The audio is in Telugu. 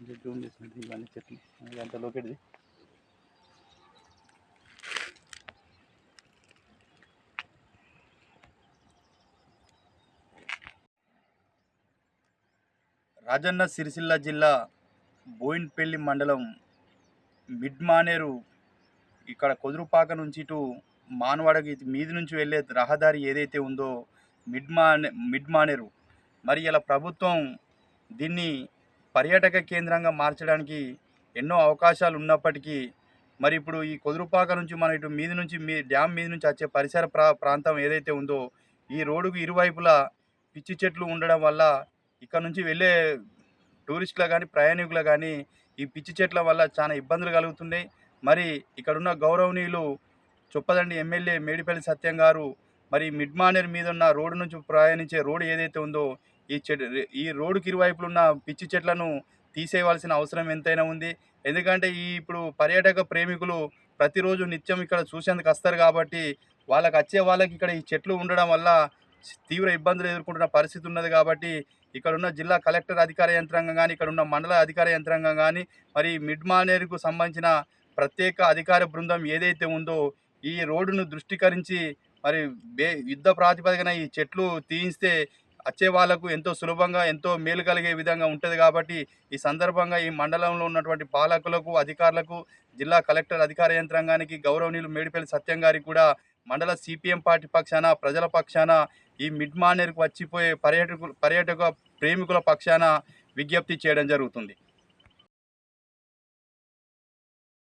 జూమ్ చేసినట్టు ఇవన్నీ చెట్లు. ఇదంతా లోకెట్ది రాజన్న సిరిసిల్ల జిల్లా బోయిన్పల్లి మండలం మిడ్ మానేరు ఇక్కడ కొదురుపాక నుంచి ఇటు మానవాడకి మీది నుంచి వెళ్ళే రహదారి ఏదైతే ఉందో మిడ్ మానే మిడ్ మానేరు మరి ఇలా ప్రభుత్వం దీన్ని పర్యాటక కేంద్రంగా మార్చడానికి ఎన్నో అవకాశాలు ఉన్నప్పటికీ మరి ఇప్పుడు ఈ కొదురుపాక నుంచి మన ఇటు మీద నుంచి మీ డ్యామ్ మీద నుంచి వచ్చే పరిసర ప్రా ప్రాంతం ఏదైతే ఉందో ఈ రోడ్డుకు ఇరువైపులా పిచ్చి చెట్లు ఉండడం వల్ల ఇక్కడ నుంచి వెళ్ళే టూరిస్టులు కానీ ప్రయాణికులు కానీ ఈ పిచ్చి చెట్ల వల్ల చాలా ఇబ్బందులు కలుగుతున్నాయి. మరి ఇక్కడున్న గౌరవనీయులు చొప్పదండి ఎమ్మెల్యే మేడిపల్లి సత్యం గారు మరి మిడ్ మానేర్ మీద ఉన్న రోడ్డు నుంచి ప్రయాణించే రోడ్డు ఏదైతే ఉందో ఈ చెట్ ఈ రోడ్డుకి ఇరువైపులు ఉన్న పిచ్చి చెట్లను తీసేయవలసిన అవసరం ఎంతైనా ఉంది. ఎందుకంటే ఈ ఇప్పుడు పర్యాటక ప్రేమికులు ప్రతిరోజు నిత్యం ఇక్కడ చూసేందుకు వస్తారు కాబట్టి వాళ్ళకి వచ్చే వాళ్ళకి ఇక్కడ ఈ చెట్లు ఉండడం వల్ల తీవ్ర ఇబ్బందులు ఎదుర్కొంటున్న పరిస్థితి ఉన్నది కాబట్టి ఇక్కడ ఉన్న జిల్లా కలెక్టర్ అధికార యంత్రాంగం కానీ ఇక్కడ ఉన్న మండల అధికార యంత్రాంగం కానీ మరి మిడ్ మానేరుకు సంబంధించిన ప్రత్యేక అధికార బృందం ఏదైతే ఉందో ఈ రోడ్డును దృష్టికరించి మరి బే యుద్ధ ప్రాతిపదికన ఈ చెట్లు తీయిస్తే వచ్చే వాళ్ళకు ఎంతో సులభంగా ఎంతో మేలు కలిగే విధంగా ఉంటుంది కాబట్టి ఈ సందర్భంగా ఈ మండలంలో ఉన్నటువంటి పాలకులకు అధికారులకు జిల్లా కలెక్టర్ అధికార యంత్రాంగానికి గౌరవనీయులు మేడిపల్లి సత్యం గారికి కూడా మండల సిపిఎం పార్టీ పక్షాన ప్రజల పక్షాన ఈ మిడ్ మానేర్కు వచ్చిపోయే పర్యాటకులు పర్యాటక ప్రేమికుల పక్షాన విజ్ఞప్తి చేయడం జరుగుతుంది.